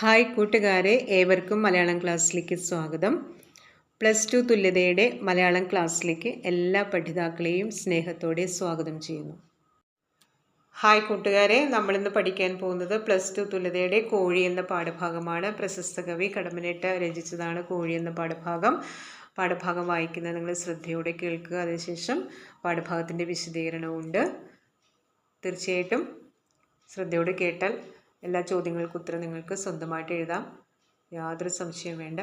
Hi കൂട്ടുകാരെ ഏവർക്കും മലയാളം ക്ലാസ്സിലേക്ക് സ്വാഗതം. പ്ലസ് ടു തുല്യതയുടെ മലയാളം ക്ലാസ്സിലേക്ക് എല്ലാ പഠിതാക്കളെയും സ്നേഹത്തോടെ സ്വാഗതം ചെയ്യുന്നു. ഹായ് കൂട്ടുകാരെ നമ്മളിന്ന് പഠിക്കാൻ പോകുന്നത് പ്ലസ് ടു തുല്യതയുടെ കോഴി എന്ന പാഠഭാഗമാണ്. പ്രശസ്ത കവി കടമനേട്ട രചിച്ചതാണ് കോഴി എന്ന പാഠഭാഗം. പാഠഭാഗം വായിക്കുന്നത് നിങ്ങൾ ശ്രദ്ധയോടെ കേൾക്കുക. അതിനുശേഷം പാഠഭാഗത്തിന്റെ വിശദീകരണമുണ്ട് തീർച്ചയായിട്ടും ശ്രദ്ധയോടെ കേട്ടാൽ എല്ലാ ചോദ്യങ്ങൾക്കും ഉത്തരം നിങ്ങൾക്ക് സ്വന്തമായിട്ട് എഴുതാം. യാതൊരു സംശയവും വേണ്ട.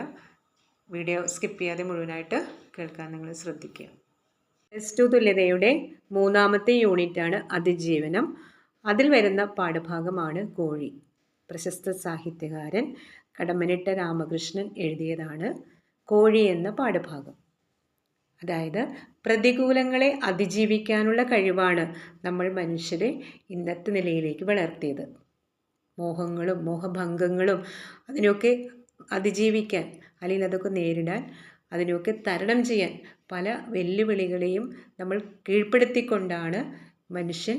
വീഡിയോ സ്കിപ്പ് ചെയ്യാതെ മുഴുവനായിട്ട് കേൾക്കാൻ നിങ്ങൾ ശ്രദ്ധിക്കുക. പ്ലസ് ടു തുല്യതയുടെ മൂന്നാമത്തെ യൂണിറ്റാണ് അതിജീവനം. അതിൽ വരുന്ന പാഠഭാഗമാണ് കോഴി. പ്രശസ്ത സാഹിത്യകാരൻ കടമ്മനിട്ട രാമകൃഷ്ണൻ എഴുതിയതാണ് കോഴി എന്ന പാഠഭാഗം. അതായത് പ്രതികൂലങ്ങളെ അതിജീവിക്കാനുള്ള കഴിവാണ് നമ്മൾ മനുഷ്യരെ ഇന്നത്തെ നിലയിലേക്ക് വളർത്തിയത്. മോഹങ്ങളും മോഹഭംഗങ്ങളും അതിനൊക്കെ അതിജീവിക്കാൻ അല്ലെങ്കിൽ അതൊക്കെ നേരിടാൻ അതിനൊക്കെ തരണം ചെയ്യാൻ പല വെല്ലുവിളികളെയും നമ്മൾ കീഴ്പ്പെടുത്തിക്കൊണ്ടാണ് മനുഷ്യൻ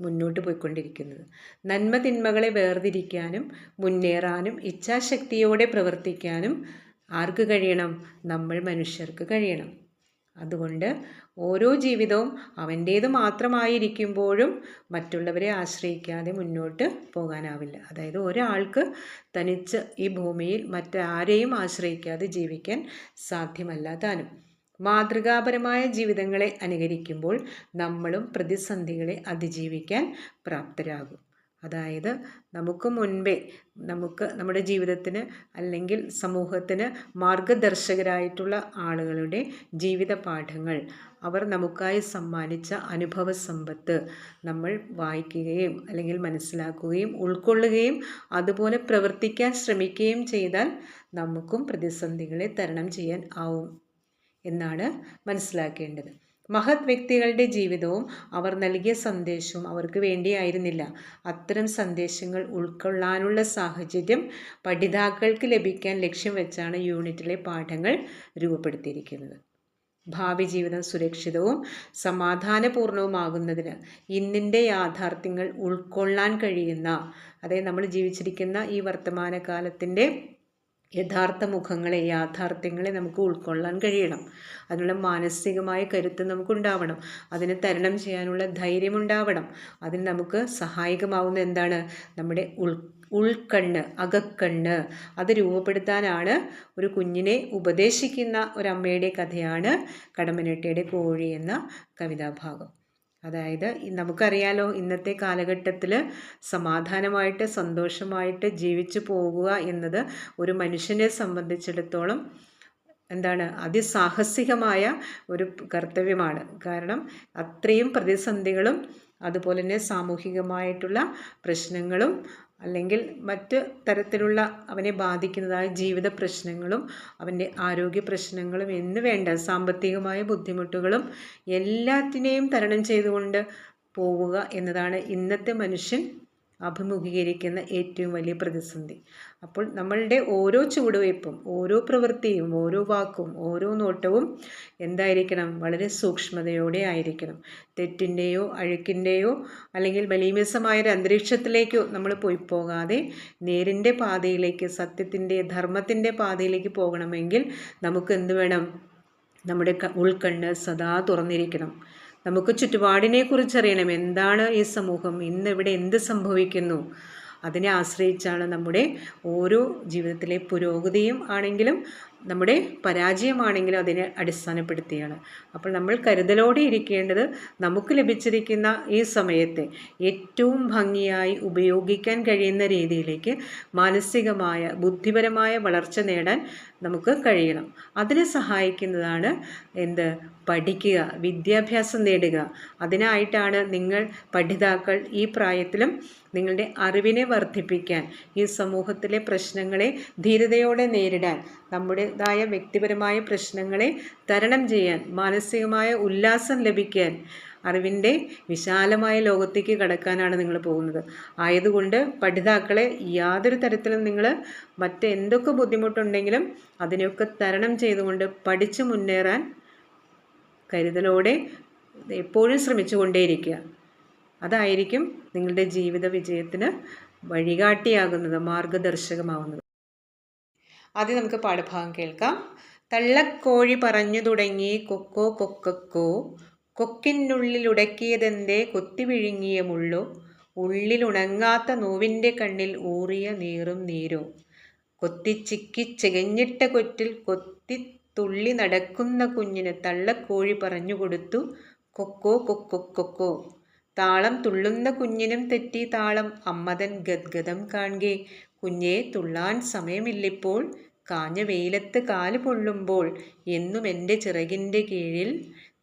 മുന്നോട്ട് പോയിക്കൊണ്ടിരിക്കുന്നത്. നന്മ തിന്മകളെ വേർതിരിക്കാനും മുന്നേറാനും ഇച്ഛാശക്തിയോടെ പ്രവർത്തിക്കാനും ആർക്ക് കഴിയണം? നമ്മൾ മനുഷ്യർക്ക് കഴിയണം. അതുകൊണ്ട് ഓരോ ജീവിതവും അവന്റേത് മാത്രമായിരിക്കുമ്പോഴും മറ്റുള്ളവരെ ആശ്രയിക്കാതെ മുന്നോട്ട് പോകാനാവില്ല. അതായത് ഒരാൾക്ക് തനിച്ച് ഈ ഭൂമിയിൽ മറ്റാരെയും ആശ്രയിക്കാതെ ജീവിക്കാൻ സാധ്യമല്ല താനും മാതൃകാപരമായ ജീവിതങ്ങളെ അനുകരിക്കുമ്പോൾ നമ്മളും പ്രതിസന്ധികളെ അതിജീവിക്കാൻ പ്രാപ്തരാകും. അതായത് നമുക്ക് മുൻപേ നമുക്ക് നമ്മുടെ ജീവിതത്തിന് അല്ലെങ്കിൽ സമൂഹത്തിന് മാർഗദർശകരായിട്ടുള്ള ആളുകളുടെ ജീവിത പാഠങ്ങൾ അവർ നമുക്കായി സമ്മാനിച്ച അനുഭവ സമ്പത്ത് നമ്മൾ വായിക്കുകയും അല്ലെങ്കിൽ മനസ്സിലാക്കുകയും ഉൾക്കൊള്ളുകയും അതുപോലെ പ്രവർത്തിക്കാൻ ശ്രമിക്കുകയും ചെയ്താൽ നമുക്കും പ്രതിസന്ധികളെ തരണം ചെയ്യാൻ ആവും എന്നാണ് മനസ്സിലാക്കേണ്ടത്. മഹത് വ്യക്തികളുടെ ജീവിതവും അവർ നൽകിയ സന്ദേശവും അവർക്ക് വേണ്ടിയായിരുന്നില്ല. അത്തരം സന്ദേശങ്ങൾ ഉൾക്കൊള്ളാനുള്ള സാഹചര്യം പഠിതാക്കൾക്ക് ലഭിക്കാൻ ലക്ഷ്യം വെച്ചാണ് യൂണിറ്റിലെ പാഠങ്ങൾ രൂപപ്പെടുത്തിയിരിക്കുന്നത്. ഭാവി ജീവിതം സുരക്ഷിതവും സമാധാനപൂർണവുമാകുന്നതിന് ഇന്നിന്റെ യാഥാർത്ഥ്യങ്ങൾ ഉൾക്കൊള്ളാൻ കഴിയുന്ന അതായത് നമ്മൾ ജീവിച്ചിരിക്കുന്ന ഈ വർത്തമാനകാലത്തിന്റെ യഥാർത്ഥ മുഖങ്ങളെ യാഥാർത്ഥ്യങ്ങളെ നമുക്ക് ഉൾക്കൊള്ളാൻ കഴിയണം. അതിനുള്ള മാനസികമായ കരുത്ത് നമുക്കുണ്ടാവണം. അതിനെ തരണം ചെയ്യാനുള്ള ധൈര്യം ഉണ്ടാവണം അതിന് നമുക്ക് സഹായകമാവുന്ന എന്താണ്? നമ്മുടെ ഉൾ ഉൾക്കണ്ണ് അകക്കണ്ണ്. അത് രൂപപ്പെടുത്താനാണ് ഒരു കുഞ്ഞിനെ ഉപദേശിക്കുന്ന ഒരമ്മയുടെ കഥയാണ് കടമ്മനിട്ടയുടെ കോഴി എന്ന കവിതാഭാഗം. അതായത് നമുക്കറിയാലോ ഇന്നത്തെ കാലഘട്ടത്തിൽ സമാധാനമായിട്ട് സന്തോഷമായിട്ട് ജീവിച്ചു പോകുക എന്നത് ഒരു മനുഷ്യനെ സംബന്ധിച്ചിടത്തോളം എന്താണ് അതിസാഹസികമായ ഒരു കർത്തവ്യമാണ്. കാരണം അത്രയും പ്രതിസന്ധികളും അതുപോലെ തന്നെ സാമൂഹികമായിട്ടുള്ള പ്രശ്നങ്ങളും അല്ലെങ്കിൽ മറ്റ് തരത്തിലുള്ള അവനെ ബാധിക്കുന്നതായ ജീവിത പ്രശ്നങ്ങളും അവന്റെ ആരോഗ്യ പ്രശ്നങ്ങളും എന്ന് വേണ്ട സാമ്പത്തികമായ ബുദ്ധിമുട്ടുകളും എല്ലാത്തിനെയും തരണം ചെയ്തുകൊണ്ട് പോവുക എന്നതാണ് ഇന്നത്തെ മനുഷ്യൻ അഭിമുഖീകരിക്കുന്ന ഏറ്റവും വലിയ പ്രതിസന്ധി. അപ്പോൾ നമ്മളുടെ ഓരോ ചുവടുവയ്പ്പും ഓരോ പ്രവൃത്തിയും ഓരോ വാക്കും ഓരോ നോട്ടവും എന്തായിരിക്കണം? വളരെ സൂക്ഷ്മതയോടെ ആയിരിക്കണം. തെറ്റിന്റെയോ അഴുക്കിന്റെയോ അല്ലെങ്കിൽ മലീമസമായ ഒരു അന്തരീക്ഷത്തിലേക്കോ നമ്മൾ പോയി പോകാതെ നേരിന്റെ പാതയിലേക്ക് സത്യത്തിന്റെ ധർമ്മത്തിന്റെ പാതയിലേക്ക് പോകണമെങ്കിൽ നമുക്ക് എന്ത് വേണം? നമ്മുടെ ഉൾക്കണ്ണ് സദാ തുറന്നിരിക്കണം. നമുക്ക് ചുറ്റുപാടിനെക്കുറിച്ച് അറിയണം. എന്താണ് ഈ സമൂഹം? ഇന്ന് ഇവിടെ എന്ത് സംഭവിക്കുന്നു? അതിനെ ആശ്രയിച്ചാണ് നമ്മുടെ ഓരോ ജീവിതത്തിലെ പുരോഗതിയും ആണെങ്കിലും നമ്മുടെ പരാജയമാണെങ്കിലും അതിനെ അടിസ്ഥാനപ്പെടുത്തിയാണ്. അപ്പോൾ നമ്മൾ കരുതലോടെ ഇരിക്കേണ്ടത് നമുക്ക് ലഭിച്ചിരിക്കുന്ന ഈ സമയത്തെ ഏറ്റവും ഭംഗിയായി ഉപയോഗിക്കാൻ കഴിയുന്ന രീതിയിലേക്ക് മാനസികമായ ബുദ്ധിപരമായ വളർച്ച നേടാൻ നമുക്ക് കഴിയണം. അതിനെ സഹായിക്കുന്നതാണ് എന്ത്? പഠിക്കുക വിദ്യാഭ്യാസം നേടുക. അതിനായിട്ടാണ് നിങ്ങൾ പഠിതാക്കൾ ഈ പ്രായത്തിലും നിങ്ങളുടെ അറിവിനെ വർദ്ധിപ്പിക്കാൻ ഈ സമൂഹത്തിലെ പ്രശ്നങ്ങളെ ധീരതയോടെ നേരിടാൻ നമ്മുടേതായ വ്യക്തിപരമായ പ്രശ്നങ്ങളെ തരണം ചെയ്യാൻ മാനസികമായ ഉല്ലാസം ലഭിക്കാൻ അറിവിന്റെ വിശാലമായ ലോകത്തേക്ക് കടക്കാനാണ് നിങ്ങൾ പോകുന്നത്. ആയതുകൊണ്ട് പഠിതാക്കളെ യാതൊരു തരത്തിലും നിങ്ങൾ മറ്റെന്തൊക്കെ ബുദ്ധിമുട്ടുണ്ടെങ്കിലും അതിനെയൊക്കെ തരണം ചെയ്തുകൊണ്ട് പഠിച്ചു മുന്നേറാൻ കരുതലോടെ എപ്പോഴും ശ്രമിച്ചുകൊണ്ടേയിരിക്കുക. അതായിരിക്കും നിങ്ങളുടെ ജീവിത വിജയത്തിന് വഴികാട്ടിയാകുന്നത് മാർഗദർശകമാവുന്നത്. ആദ്യം നമുക്ക് പാഠഭാഗം കേൾക്കാം. തള്ളക്കോഴി പറഞ്ഞു തുടങ്ങി കൊക്കോ കൊക്കോ കൊക്കിനുള്ളിലുടക്കിയതെന്തേ കൊത്തിവിഴുങ്ങിയ മുള്ളോ? ഉള്ളിലുണങ്ങാത്ത നോവിന്റെ കണ്ണിൽ ഊറിയ നീറും നീരോ. കൊത്തിച്ചിക്കി ചെകഞ്ഞിട്ട കൊറ്റിൽ കൊത്തി തുള്ളി നടക്കുന്ന കുഞ്ഞിന് തള്ളക്കോഴി പറഞ്ഞു കൊടുത്തു കൊക്കോ കൊക്കോ കൊക്കോ. താളം തുള്ളുന്ന കുഞ്ഞിനും തെറ്റി താളം. അമ്മതൻ ഗദ്ഗതം കാണുകെ. കുഞ്ഞെ തുള്ളാൻ സമയമില്ലിപ്പോൾ. കാഞ്ഞ വെയിലത്ത് കാൽ പൊള്ളുമ്പോൾ എന്നും എന്റെ ചിറകിന്റെ കീഴിൽ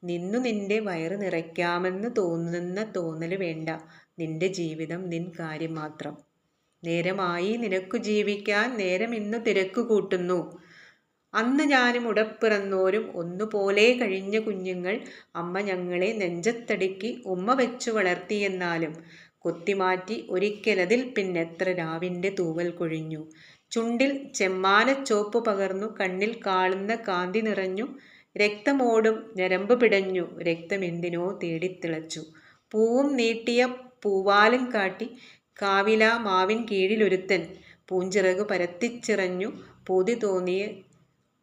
നിന്നു നിന്റെ വയറ് നിറയ്ക്കാമെന്ന് തോന്നുന്ന തോന്നൽ വേണ്ട. നിന്റെ ജീവിതം നിൻ കാര്യം മാത്രം. നേരമായി നിനക്കു ജീവിക്കാൻ നേരം ഇന്ന് തിരക്കു കൂട്ടുന്നു. അന്ന് ഞാനും ഉടപ്പിറന്നോരും ഒന്നുപോലെ കഴിഞ്ഞ കുഞ്ഞുങ്ങൾ അമ്മ ഞങ്ങളെ നെഞ്ചത്തടുക്കി ഉമ്മ വെച്ചു വളർത്തിയെന്നാലും കൊത്തിമാറ്റി ഒരിക്കലതിൽ പിന്നെത്ര രാവിന്റെ തൂവൽ കൊഴിഞ്ഞു. ചുണ്ടിൽ ചെമ്മാല ചോപ്പ് പകർന്നു കണ്ണിൽ കാളുന്ന കാന്തി നിറഞ്ഞു രക്തമോടും ഞരമ്പ് പിടഞ്ഞു രക്തമെന്തിനോ തേടിത്തിളച്ചു. പൂവും നീട്ടിയ പൂവാലും കാട്ടി കാവില മാവിൻ കീഴിലൊരുത്തൻ പൂഞ്ചിറക് പരത്തിച്ചിറഞ്ഞു പൂതി തോന്നിയ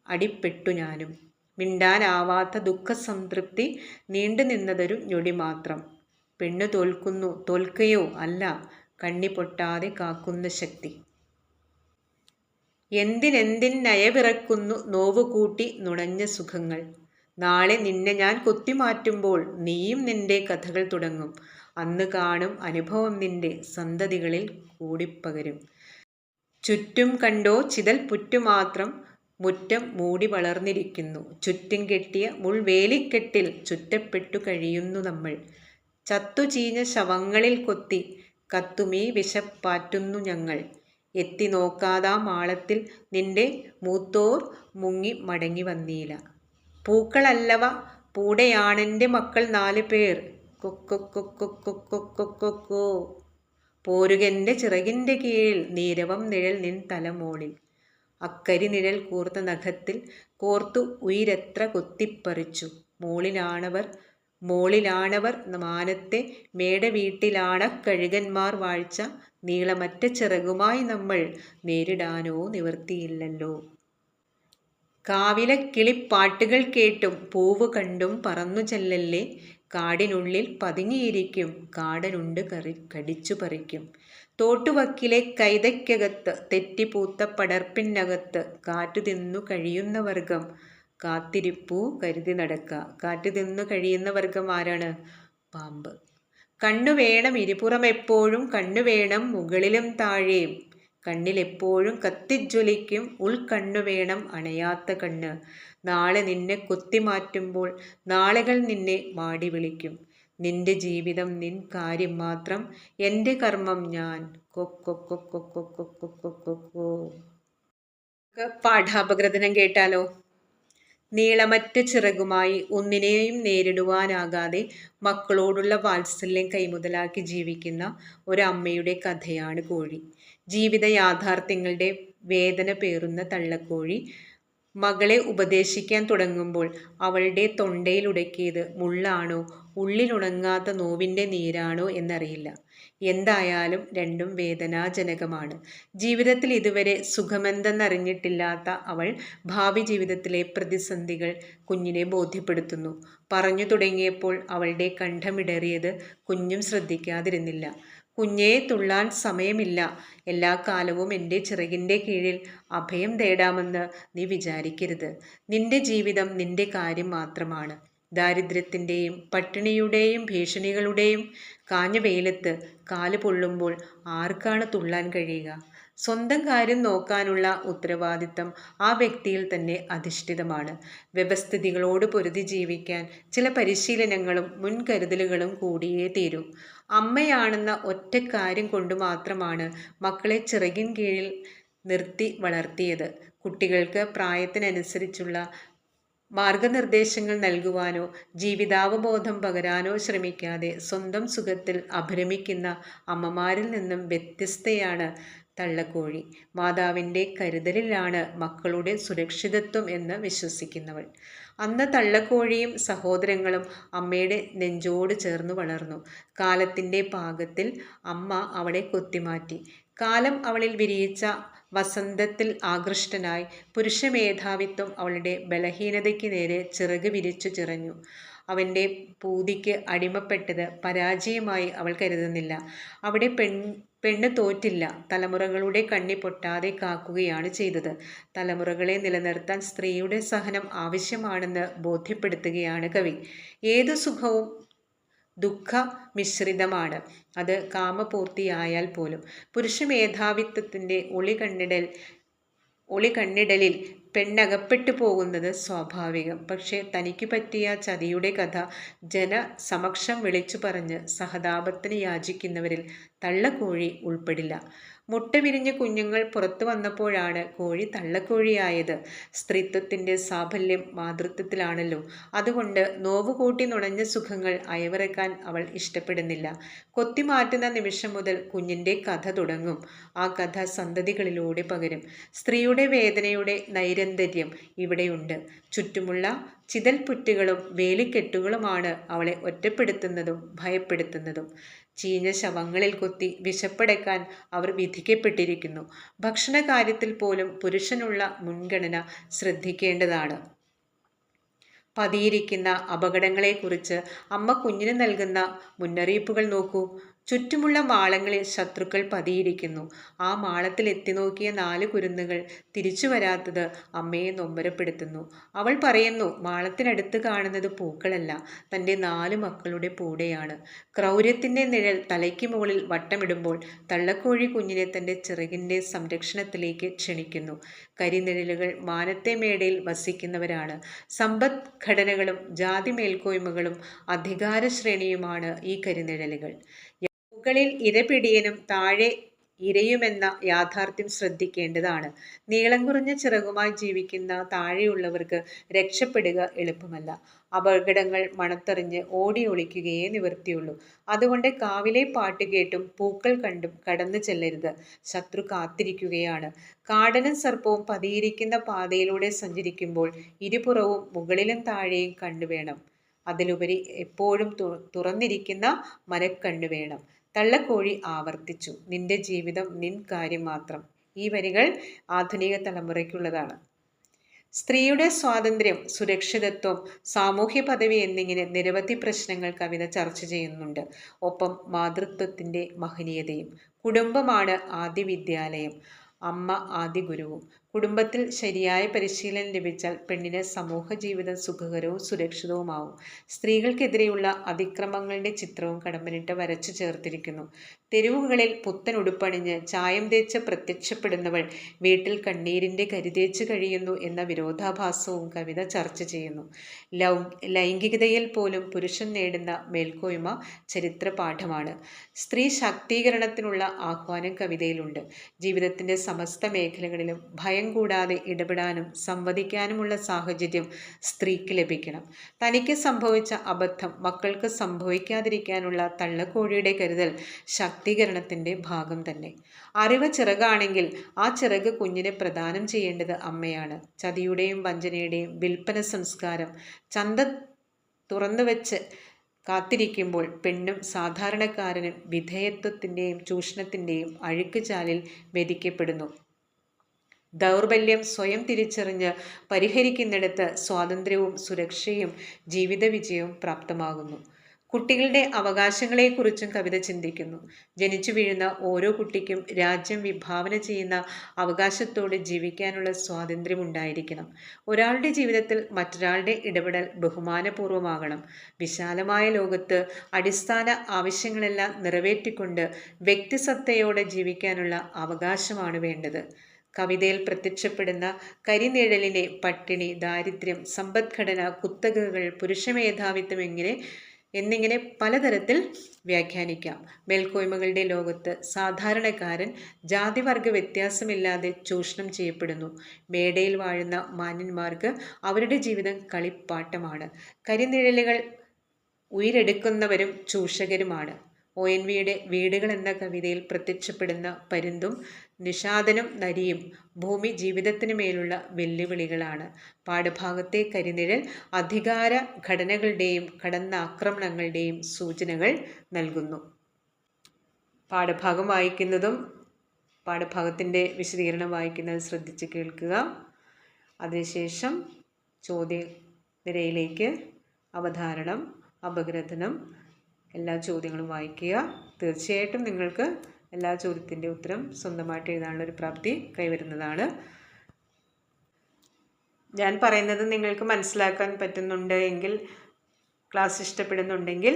അടിപ്പെട്ടു ഞാനും. മിണ്ടാനാവാത്ത ദുഃഖസംതൃപ്തി നീണ്ടു നിന്നതൊരു ഞൊടി മാത്രം. പെണ്ണു തോൽക്കുന്നു തോൽക്കയോ അല്ല കണ്ണി പൊട്ടാതെ കാക്കുന്ന ശക്തി. എന്തിനെന്തിൻ നയവിറക്കുന്നു നോവുകൂട്ടി നുണഞ്ഞ സുഖങ്ങൾ. നാളെ നിന്നെ ഞാൻ കൊത്തിമാറ്റുമ്പോൾ നീയും നിന്റെ കഥകൾ തുടങ്ങും. അന്ന് കാണും അനുഭവം നിന്റെ സന്തതികളിൽ കൂടിപ്പകരും. ചുറ്റും കണ്ടോ ചിതൽ പുറ്റുമാത്രം മുറ്റം മൂടി വളർന്നിരിക്കുന്നു. ചുറ്റും കെട്ടിയ മുൾവേലിക്കെട്ടിൽ ചുറ്റപ്പെട്ടു കഴിയുന്നു നമ്മൾ. ചത്തുചീഞ്ഞ ശവങ്ങളിൽ കൊത്തി കത്തുമീ വിശപ്പാറ്റുന്നു ഞങ്ങൾ. എത്തി നോക്കാതാ മാളത്തിൽ നിന്റെ മൂത്തോർ മുങ്ങി മടങ്ങി വന്നീല. പൂക്കളല്ലവ പൂടെയാണെന്റെ മക്കൾ നാല് പേർ. കൊക്കൊക്കൊക്കൊക്കൊക്കൊക്കൊക്കോ പോരുകന്റെ ചിറകിന്റെ കീഴിൽ നീരവം നിഴൽ നിൻ തലമോളിൽ അക്കരി നിഴൽ കൂർത്ത നഖത്തിൽ കോർത്തു ഉയിരെത്ര കൊത്തിപ്പറിച്ചു. മോളിലാണവർ മോളിലാണവർ മാനത്തെ മേടവീട്ടിലാണ കഴുകന്മാർ വാഴ്ച നീളമറ്റ ചിറകുമായി നമ്മൾ നേരിടാനോ നിവർത്തിയില്ലല്ലോ കാവില കിളിപ്പാട്ടുകൾ കേട്ടും പൂവ് കണ്ടും പറന്നു ചെല്ലല്ലേ. കാടിനുള്ളിൽ പതുങ്ങിയിരിക്കും കാടനുണ്ട് കറി കടിച്ചു പറിക്കും. തോട്ടുവക്കിലെ കൈതയ്ക്കകത്ത് തെറ്റിപ്പൂത്ത പടർപ്പിനകത്ത് കാറ്റു തിന്നു കഴിയുന്ന വർഗം. കാത്തിരിപ്പു കരുതി നടക്ക കാറ്റ് തിന്നു കഴിയുന്ന വർഗം ആരാണ്? പാമ്പ്. കണ്ണു വേണം ഇരുപുറം എപ്പോഴും കണ്ണു വേണം മുകളിലും താഴെയും. കണ്ണിലെപ്പോഴും കത്തിജ്വലിക്കും ഉൾക്കണ്ണു വേണം അണയാത്ത കണ്ണ്. നാളെ നിന്നെ കൊത്തി മാറ്റുമ്പോൾ നാളുകൾ നിന്നെ മാടി വിളിക്കും. നിന്റെ ജീവിതം നിൻ കാര്യം മാത്രം എന്റെ കർമ്മം ഞാൻ. കൊക്കൊക്കൊക്കൊക്കൊക്കൊക്കൊക്കൊക്കൊക്കൊ പാഠാപഗ്രഥനം കേട്ടാലോ? നീളമറ്റ ചിറകുമായി ഒന്നിനെയും നേരിടുവാനാകാതെ മക്കളോടുള്ള വാത്സല്യം കൈമുതലാക്കി ജീവിക്കുന്ന ഒരമ്മയുടെ കഥയാണ് കോഴി. ജീവിത യാഥാർത്ഥ്യങ്ങളുടെ വേദന പേറുന്ന തള്ളക്കോഴി മകളെ ഉപദേശിക്കാൻ തുടങ്ങുമ്പോൾ അവളുടെ തൊണ്ടയിലുടക്കിയത് മുള്ളാണോ ഉള്ളിലുണങ്ങാത്ത നോവിന്റെ നീരാണോ എന്നറിയില്ല. എന്തായാലും രണ്ടും വേദനാജനകമാണ്. ജീവിതത്തിൽ ഇതുവരെ സുഖമെന്തെന്നറിഞ്ഞിട്ടില്ലാത്ത അവൾ ഭാവി ജീവിതത്തിലെ പ്രതിസന്ധികൾ കുഞ്ഞിനെ ബോധ്യപ്പെടുത്തുന്നു. പറഞ്ഞു തുടങ്ങിയപ്പോൾ അവളുടെ കണ്ഠമിടറിയത് കുഞ്ഞും ശ്രദ്ധിക്കാതിരുന്നില്ല. കുഞ്ഞേ തുള്ളാൻ സമയമില്ല. എല്ലാ കാലവും എന്റെ ചിറകിന്റെ കീഴിൽ അഭയം തേടാമെന്ന് നീ വിചാരിക്കരുത്. നിന്റെ ജീവിതം നിന്റെ കാര്യം മാത്രമാണ്. ദാരിദ്ര്യത്തിന്റെയും പട്ടിണിയുടെയും ഭീഷണികളുടെയും കാഞ്ഞ വെയിലത്ത് കാൽ പൊള്ളുമ്പോൾ ആർക്കാണ് തുള്ളാൻ കഴിയുക? സ്വന്തം കാര്യം നോക്കാനുള്ള ഉത്തരവാദിത്തം ആ വ്യക്തിയിൽ തന്നെ അധിഷ്ഠിതമാണ്. വ്യവസ്ഥിതികളോട് പൊരുതി ജീവിക്കാൻ ചില പരിശീലനങ്ങളും മുൻകരുതലുകളും കൂടിയേ തീരൂ. അമ്മയാണെന്ന ഒറ്റ കാര്യം കൊണ്ട് മാത്രമാണ് മക്കളെ ചിറകിൻ കീഴിൽ നിർത്തി വളർത്തിയത്. കുട്ടികൾക്ക് പ്രായത്തിനനുസരിച്ചുള്ള മാർഗനിർദ്ദേശങ്ങൾ നൽകുവാനോ ജീവിതാവബോധം പകരാനോ ശ്രമിക്കാതെ സ്വന്തം സുഖത്തിൽ അഭരമിക്കുന്ന അമ്മമാരിൽ നിന്നും വ്യത്യസ്തയാണ് തള്ളക്കോഴി. മാതാവിന്റെ കരുതലിലാണ് മക്കളുടെ സുരക്ഷിതത്വം എന്ന് വിശ്വസിക്കുന്നവൾ. അന്ന് തള്ളക്കോഴിയും സഹോദരങ്ങളും അമ്മയുടെ നെഞ്ചോട് ചേർന്ന് വളർന്നു. കാലത്തിന്റെ പാകത്തിൽ അമ്മ അവളെ കൊത്തിമാറ്റി. കാലം അവളിൽ വിരിയിച്ച വസന്തത്തിൽ ആകൃഷ്ടനായി പുരുഷമേധാവിത്വം അവളുടെ ബലഹീനതയ്ക്ക് നേരെ ചിറക് വിരിച്ചു ചിറഞ്ഞു. അവന്റെ പൂതിക്ക് അടിമപ്പെട്ടത് പരാജയമായി അവൾ കരുതുന്നില്ല. അവിടെ പെൺ പെണ്ണ് തോറ്റില്ല. തലമുറകളുടെ കണ്ണി പൊട്ടാതെ കാക്കുകയാണ് ചെയ്തത്. തലമുറകളെ നിലനിർത്താൻ സ്ത്രീയുടെ സഹനം ആവശ്യമാണെന്ന് ബോധ്യപ്പെടുത്തുകയാണ് കവി. ഏതു സുഖവും ദുഃഖ മിശ്രിതമാണ് അത് കാമപൂർത്തിയായാൽ പോലും. പുരുഷ മേധാവിത്വത്തിന്റെ ഒളികണ്ണിടൽ ഒളി കണ്ണിടലിൽ പെണ്ണകപ്പെട്ടു പോകുന്നത് സ്വാഭാവികം. പക്ഷേ തനിക്ക് പറ്റിയ ചതിയുടെ കഥ ജനസമക്ഷം വിളിച്ചു പറഞ്ഞ് സഹതാപത്തിന് യാചിക്കുന്നവരിൽ തള്ളക്കോഴി ഉൾപ്പെടില്ല. മുട്ട വിരിഞ്ഞ കുഞ്ഞുങ്ങൾ പുറത്തു വന്നപ്പോഴാണ് കോഴി തള്ളക്കോഴിയായത്. സ്ത്രീത്വത്തിന്റെ സാഫല്യം മാതൃത്വത്തിലാണല്ലോ. അതുകൊണ്ട് നോവുകൂട്ടി നുണഞ്ഞ സുഖങ്ങൾ അയവിറക്കാൻ അവൾ ഇഷ്ടപ്പെടുന്നില്ല. കൊത്തിമാറ്റുന്ന നിമിഷം മുതൽ കുഞ്ഞിന്റെ കഥ തുടങ്ങും. ആ കഥ സന്തതികളിലൂടെ പകരും. സ്ത്രീയുടെ വേദനയുടെ നൈരന്തര്യം ഇവിടെയുണ്ട്. ചുറ്റുമുള്ള ചിതൽപുറ്റുകളും വേലിക്കെട്ടുകളുമാണ് അവളെ ഒറ്റപ്പെടുത്തുന്നതും ഭയപ്പെടുത്തുന്നതും. ചീഞ്ഞ ശവങ്ങളിൽ കൊത്തി വിശപ്പടക്കാൻ അവർ വിധിക്കപ്പെട്ടിരിക്കുന്നു ഭക്ഷണ കാര്യത്തിൽ പോലും പുരുഷനുള്ള മുൻഗണന ശ്രദ്ധിക്കേണ്ടതാണ്. പതിയിരിക്കുന്ന അപകടങ്ങളെക്കുറിച്ച് അമ്മ കുഞ്ഞിന് നൽകുന്ന മുന്നറിയിപ്പുകൾ നോക്കൂ. ചുറ്റുമുള്ള മാളങ്ങളിൽ ശത്രുക്കൾ പതിയിരിക്കുന്നു. ആ മാളത്തിൽ എത്തി നോക്കിയ നാല് കുരുന്നുകൾ തിരിച്ചു വരാത്തത് അമ്മയെ നൊമ്പരപ്പെടുത്തുന്നു. അവൾ പറയുന്നു മാളത്തിനടുത്ത് കാണുന്നത് പൂക്കളല്ല തന്റെ നാല് മക്കളുടെ പൂടെയാണ്. ക്രൗര്യത്തിന്റെ നിഴൽ തലയ്ക്ക് മുകളിൽ വട്ടമിടുമ്പോൾ തള്ളക്കോഴി കുഞ്ഞിനെ തന്റെ ചിറകിന്റെ സംരക്ഷണത്തിലേക്ക് ക്ഷണിക്കുന്നു. കരിനിഴലുകൾ മാനത്തെ മേടയിൽ വസിക്കുന്നവരാണ്. സമ്പദ്ഘടനകളും ജാതി മേൽക്കോയ്മകളും അധികാര ശ്രേണിയുമാണ് ഈ കരിനിഴലുകൾ. മുകളിൽ ഇരപിടിയനും താഴെ ഇരയുമെന്ന യാഥാർത്ഥ്യം ശ്രദ്ധിക്കേണ്ടതാണ്. നീളം കുറഞ്ഞ ചിറകുമായി ജീവിക്കുന്ന താഴെയുള്ളവർക്ക് രക്ഷപ്പെടുക എളുപ്പമല്ല. അപകടങ്ങൾ മണത്തെറിഞ്ഞ് ഓടി ഒളിക്കുകയേ നിവർത്തിയുള്ളൂ അതുകൊണ്ട് കാവിലെ പാട്ട് കേട്ടും പൂക്കൾ കണ്ടും കടന്നു ചെല്ലരുത്. ശത്രു കാത്തിരിക്കുകയാണ്. കാടനും സർപ്പവും പതിയിരിക്കുന്ന പാതയിലൂടെ സഞ്ചരിക്കുമ്പോൾ ഇരുപുറവും മുകളിലും താഴെയും കണ്ടുവേണം അതിലുപരി എപ്പോഴും തുറന്നിരിക്കുന്ന മനക്കണ്ണു വേണം തള്ളക്കോഴി ആവർത്തിച്ചു. നിന്റെ ജീവിതം നിൻ കാര്യം മാത്രം. ഈ വരികൾ ആധുനിക തലമുറയ്ക്കുള്ളതാണ്. സ്ത്രീയുടെ സ്വാതന്ത്ര്യം സുരക്ഷിതത്വം സാമൂഹ്യ പദവി എന്നിങ്ങനെ നിരവധി പ്രശ്നങ്ങൾ കവിത ചർച്ച ചെയ്യുന്നുണ്ട്. ഒപ്പം മാതൃത്വത്തിന്റെ മഹനീയതയും കുടുംബമാണ് ആദ്യ വിദ്യാലയം അമ്മ ആദ്യ ഗുരുവും കുടുംബത്തിൽ ശരിയായ പരിശീലനം ലഭിച്ചാൽ പെണ്ണിന് സമൂഹ ജീവിതം സുഖകരവും സുരക്ഷിതവുമാവും. സ്ത്രീകൾക്കെതിരെയുള്ള അതിക്രമങ്ങളുടെ ചിത്രവും കടമ്പനിട്ട് വരച്ചു ചേർത്തിരിക്കുന്നു. തെരുവുകളിൽ പുത്തൻ ഉടുപ്പണിഞ്ഞ് ചായം തേച്ച് പ്രത്യക്ഷപ്പെടുന്നവൾ വീട്ടിൽ കണ്ണീരിന്റെ കരുതേച്ച് കഴിയുന്നു എന്ന വിരോധാഭാസവും കവിത ചർച്ച ചെയ്യുന്നു. ലൗ ലൈംഗികതയിൽ പോലും പുരുഷൻ നേടുന്ന മേൽക്കോയ്മ ചരിത്ര പാഠമാണ്. സ്ത്രീ ശാക്തീകരണത്തിനുള്ള ആഹ്വാനം കവിതയിലുണ്ട്. ജീവിതത്തിന്റെ സമസ്ത മേഖലകളിലും ഭയം ഭയം കൂടാതെ ഇടപെടാനും സംവദിക്കാനുമുള്ള സാഹചര്യം സ്ത്രീക്ക് ലഭിക്കണം. തനിക്ക് സംഭവിച്ച അബദ്ധം മക്കൾക്ക് സംഭവിക്കാതിരിക്കാനുള്ള തള്ളക്കോഴിയുടെ കരുതൽ ശാക്തീകരണത്തിന്റെ ഭാഗം തന്നെ. അറിവ് ചിറകാണെങ്കിൽ ആ ചിറക് കുഞ്ഞിനെ പ്രദാനം ചെയ്യേണ്ടത് അമ്മയാണ്. ചതിയുടെയും വഞ്ചനയുടെയും വിൽപ്പന സംസ്കാരം ചന്ത തുറന്നു വെച്ച് കാത്തിരിക്കുമ്പോൾ പെണ്ണും സാധാരണക്കാരനും വിധേയത്വത്തിന്റെയും ചൂഷണത്തിന്റെയും അഴുക്കുചാലിൽ വ്യതിക്കപ്പെടുന്നു. ദൗർബല്യം സ്വയം തിരിച്ചറിഞ്ഞ് പരിഹരിക്കുന്നിടത്ത് സ്വാതന്ത്ര്യവും സുരക്ഷയും ജീവിത വിജയവും പ്രാപ്തമാകുന്നു. കുട്ടികളുടെ അവകാശങ്ങളെക്കുറിച്ചും കവിത ചിന്തിക്കുന്നു. ജനിച്ചു വീഴുന്ന ഓരോ കുട്ടിക്കും രാജ്യം വിഭാവന ചെയ്യുന്ന അവകാശത്തോടെ ജീവിക്കാനുള്ള സ്വാതന്ത്ര്യം ഉണ്ടായിരിക്കണം ഒരാളുടെ ജീവിതത്തിൽ മറ്റൊരാളുടെ ഇടപെടൽ ബഹുമാനപൂർവമാകണം. വിശാലമായ ലോകത്ത് അടിസ്ഥാന ആവശ്യങ്ങളെല്ലാം നിറവേറ്റിക്കൊണ്ട് വ്യക്തിസത്തയോടെ ജീവിക്കാനുള്ള അവകാശമാണ് വേണ്ടത്. കവിതയിൽ പ്രത്യക്ഷപ്പെടുന്ന കരിനിഴലിലെ പട്ടിണി ദാരിദ്ര്യം സമ്പദ്ഘടന കുത്തകകൾ പുരുഷമേധാവിത്വം എങ്ങനെ എന്നിങ്ങനെ പലതരത്തിൽ വ്യാഖ്യാനിക്കാം. മേൽക്കോയ്മകളുടെ ലോകത്ത് സാധാരണക്കാരൻ ജാതിവർഗ വ്യത്യാസമില്ലാതെ ചൂഷണം ചെയ്യപ്പെടുന്നു. മേടയിൽ വാഴുന്ന മാന്യന്മാർക്ക് അവരുടെ ജീവിതം കളിപ്പാട്ടമാണ്. കരിനിഴലുകൾ ഉയരെടുക്കുന്നവരും ചൂഷകരുമാണ്. ഒ എൻ വിയുടെ വീടുകൾ എന്ന കവിതയിൽ പ്രത്യക്ഷപ്പെടുന്ന പരുന്തും നിഷാദനും നരിയും ഭൂമി ജീവിതത്തിന് മേലുള്ള വെല്ലുവിളികളാണ്. പാഠഭാഗത്തെ കരിനിഴൽ അധികാര ഘടനകളുടെയും കടന്നാക്രമണങ്ങളുടെയും സൂചനകൾ നൽകുന്നു. പാഠഭാഗം വായിക്കുന്നതും പാഠഭാഗത്തിന്റെ വിശദീകരണം വായിക്കുന്നത് ശ്രദ്ധിച്ച് കേൾക്കുക. അതിനുശേഷം ചോദ്യ നിരയിലേക്ക് അവധാരണം അപഗ്രഥനം എല്ലാ ചോദ്യങ്ങളും വായിക്കുക. തീർച്ചയായിട്ടും നിങ്ങൾക്ക് എല്ലാ ചോദ്യത്തിന്റെ ഉത്തരം സ്വന്തമായിട്ട് എഴുതാനുള്ള ഒരു പ്രാപ്തി കൈവരുന്നതാണ്. ഞാൻ പറയുന്നത് നിങ്ങൾക്ക് മനസ്സിലാക്കാൻ പറ്റുന്നുണ്ട് എങ്കിൽ ക്ലാസ് ഇഷ്ടപ്പെടുന്നുണ്ടെങ്കിൽ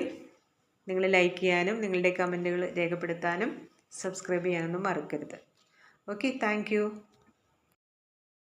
നിങ്ങൾ ലൈക്ക് ചെയ്യാനും നിങ്ങളുടെ കമന്റുകൾ രേഖപ്പെടുത്താനും സബ്സ്ക്രൈബ് ചെയ്യാനൊന്നും മറക്കരുത്. Okay thank